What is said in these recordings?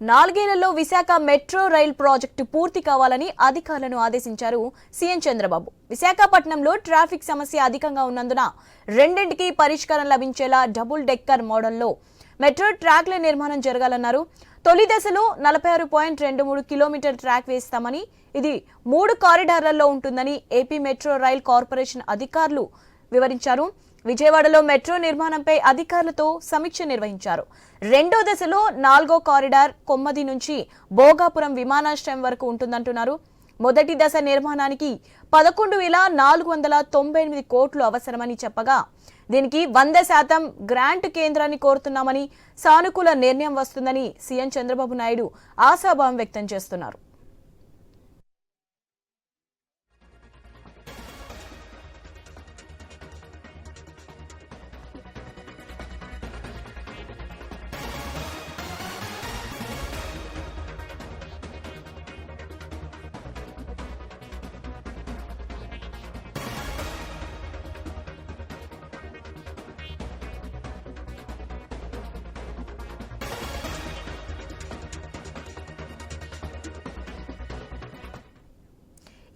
నాలుగేళ్ళలో Visakha metro rail project పూర్తి కావాలని అధికారులను ఆదేశించారు సీఎం చంద్రబాబు. విశాఖపట్నంలో ట్రాఫిక్ సమస్య అధికంగా ఉన్నందున రెండింటికి పరిష్కారం లభించేలా డబుల్ డెక్కర్ మోడల్లో మెట్రో ట్రాక్ల నిర్మాణం జరగాలన్నారు. తొలి దశలో నలభై ఆరు పాయింట్ రెండు మూడు కిలోమీటర్ ట్రాక్ వేస్తామని ఇది మూడు కారిడార్లలో ఉంటుందని ఏపీ మెట్రో రైల్ కార్పొరేషన్ అధికారులు వివరించారు. విజయవాడలో మెట్రో నిర్మాణంపై అధికారులతో సమీక్ష నిర్వహించారు. రెండో దశలో నాలుగో కారిడార్ కొమ్మది నుంచి భోగాపురం విమానాశ్రయం వరకు ఉంటుందంటున్నారు. మొదటి దశ నిర్మాణానికి పదకొండు వేల నాలుగు వందల తొంభై ఎనిమిది కోట్లు అవసరమని చెప్పగా దీనికి వంద శాతం గ్రాంట్ కేంద్రాన్ని కోరుతున్నామని సానుకూల నిర్ణయం వస్తుందని సీఎం చంద్రబాబు నాయుడు ఆశాభావం వ్యక్తం చేస్తున్నారు.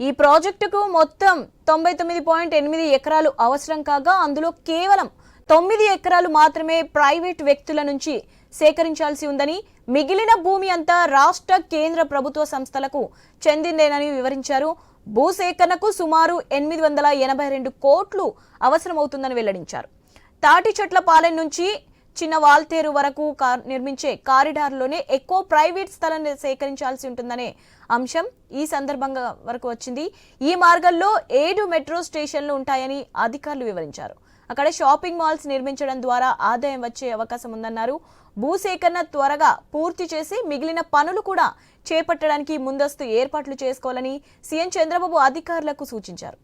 ఈ ప్రాజెక్టుకు మొత్తం తొంభై తొమ్మిది పాయింట్ ఎనిమిది ఎకరాలు అవసరం కాగా అందులో కేవలం తొమ్మిది ఎకరాలు మాత్రమే ప్రైవేట్ వ్యక్తుల నుంచి సేకరించాల్సి ఉందని మిగిలిన భూమి అంతా రాష్ట్ర కేంద్ర ప్రభుత్వ సంస్థలకు చెందిందేనని వివరించారు. భూసేకరణకు సుమారు ఎనిమిది వందల ఎనభై రెండు కోట్లు అవసరమవుతుందని వెల్లడించారు. తాటి చెట్ల పాలెం నుంచి చిన్న వాల్తేరు వరకు నిర్మించే కారిడార్లోనే ఎక్కువ ప్రైవేట్ స్థలాన్ని సేకరించాల్సి ఉంటుందనే అంశం ఈ సందర్భంగా వరకు వచ్చింది. ఈ మార్గంలో ఏడు మెట్రో స్టేషన్లు ఉంటాయని అధికారులు వివరించారు. అక్కడ షాపింగ్ మాల్స్ నిర్మించడం ద్వారా ఆదాయం వచ్చే అవకాశం ఉందన్నారు. భూసేకరణ త్వరగా పూర్తి చేసి మిగిలిన పనులు కూడా చేపట్టడానికి ముందస్తు ఏర్పాట్లు చేసుకోవాలని సీఎం చంద్రబాబు అధికారులకు సూచించారు.